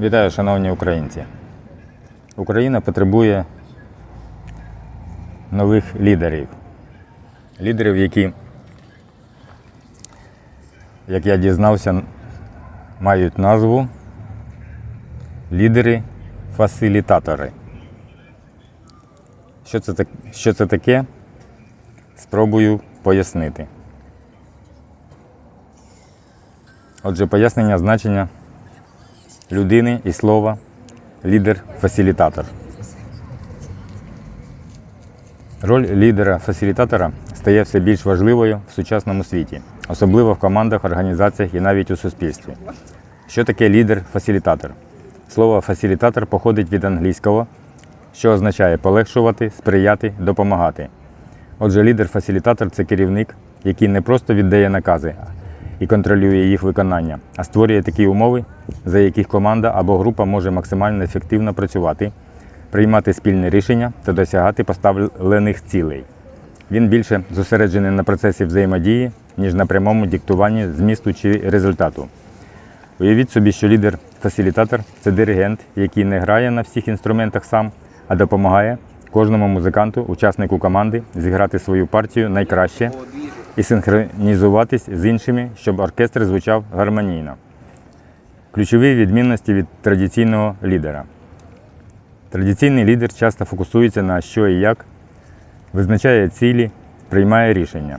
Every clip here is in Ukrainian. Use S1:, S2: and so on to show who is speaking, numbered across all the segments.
S1: Вітаю, шановні українці. Україна потребує нових лідерів. Лідерів, які, як я дізнався, мають назву лідери-фасилітатори. Що це, що це таке? Спробую пояснити. Отже, пояснення значення людини і слова лідер-фасилітатор. Роль лідера-фасилітатора стає все більш важливою в сучасному світі, особливо в командах, організаціях і навіть у суспільстві. Що таке лідер-фасилітатор? Слово фасилітатор походить від англійського, що означає полегшувати, сприяти, допомагати. Отже, лідер-фасилітатор це керівник, який не просто віддає накази і контролює їх виконання, а створює такі умови, за яких команда або група може максимально ефективно працювати, приймати спільні рішення та досягати поставлених цілей. Він більше зосереджений на процесі взаємодії, ніж на прямому диктуванні змісту чи результату. Уявіть собі, що лідер-фасилітатор це диригент, який не грає на всіх інструментах сам, а допомагає кожному музиканту, учаснику команди зіграти свою партію найкраще і синхронізуватись з іншими, щоб оркестр звучав гармонійно. Ключові відмінності від традиційного лідера. Традиційний лідер часто фокусується на що і як, визначає цілі, приймає рішення.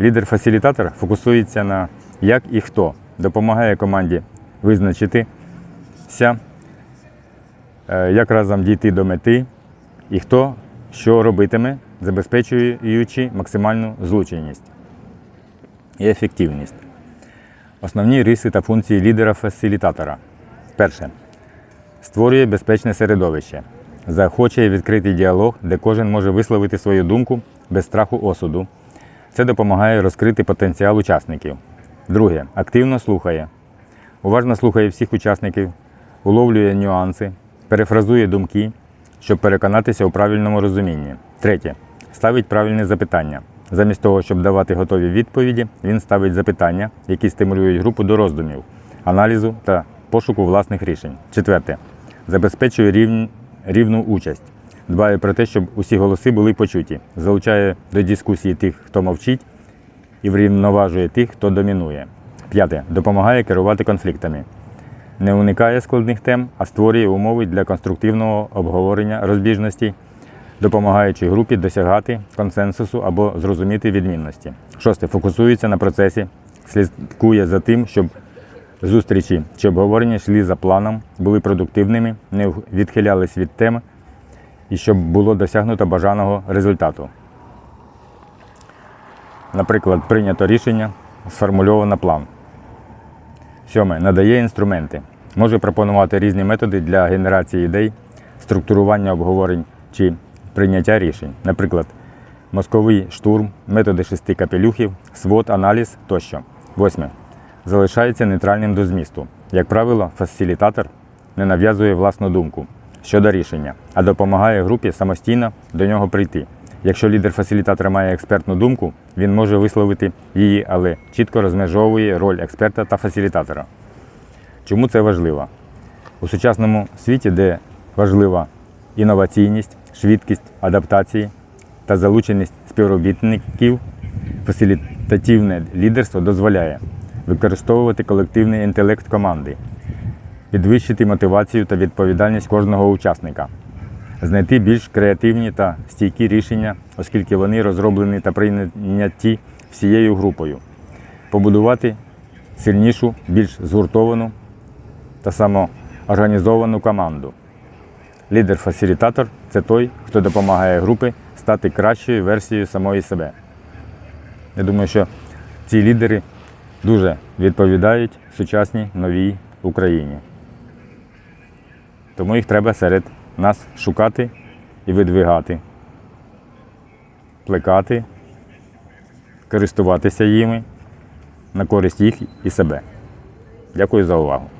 S1: Лідер-фасилітатор фокусується на як і хто, допомагає команді визначитися, е, як разом дійти до мети, і хто що робитиме, забезпечуючи максимальну злученість і ефективність. Основні риси та функції лідера-фасилітатора. Перше. Створює безпечне середовище. Заохочує відкритий діалог, де кожен може висловити свою думку без страху осуду. Це допомагає розкрити потенціал учасників. Друге. Активно слухає. Уважно слухає всіх учасників, уловлює нюанси, перефразує думки, щоб переконатися у правильному розумінні. Третє. Ставить правильні запитання. Замість того, щоб давати готові відповіді, він ставить запитання, які стимулюють групу до роздумів, аналізу та пошуку власних рішень. Четверте. Забезпечує рівн- рівну участь. Дбає про те, щоб усі голоси були почуті, залучає до дискусії тих, хто мовчить, і врівноважує тих, хто домінує. П'яте. Допомагає керувати конфліктами. Не уникає складних тем, а створює умови для конструктивного обговорення розбіжностей, допомагаючи групі досягати консенсусу або зрозуміти відмінності. Шосте. Фокусується на процесі, слідкує за тим, щоб зустрічі чи обговорення йшли за планом, були продуктивними, не відхилялись від теми і щоб було досягнуто бажаного результату. Наприклад, прийнято рішення, сформульовано план. Сьоме. Надає інструменти. Може пропонувати різні методи для генерації ідей, структурування обговорень чи прийняття рішень. Наприклад, мозковий штурм, методи шести капелюхів, свод, аналіз тощо. Восьме. Залишається нейтральним до змісту. Як правило, фасилітатор не нав'язує власну думку щодо рішення, а допомагає групі самостійно до нього прийти. Якщо лідер фасилітатора має експертну думку, він може висловити її, але чітко розмежовує роль експерта та фасилітатора. Чому це важливо? У сучасному світі, де важлива інноваційність, швидкість адаптації та залученість співробітників, фасилітативне лідерство дозволяє використовувати колективний інтелект команди, підвищити мотивацію та відповідальність кожного учасника, знайти більш креативні та стійкі рішення, оскільки вони розроблені та прийняті всією групою, побудувати сильнішу, більш згуртовану та самоорганізовану команду. Лідер-фасилітатор це той, хто допомагає групі стати кращою версією самої себе. Я думаю, що ці лідери дуже відповідають сучасній новій Україні. Тому їх треба серед нас шукати і видвигати, плекати, користуватися їми на користь їх і себе. Дякую за увагу.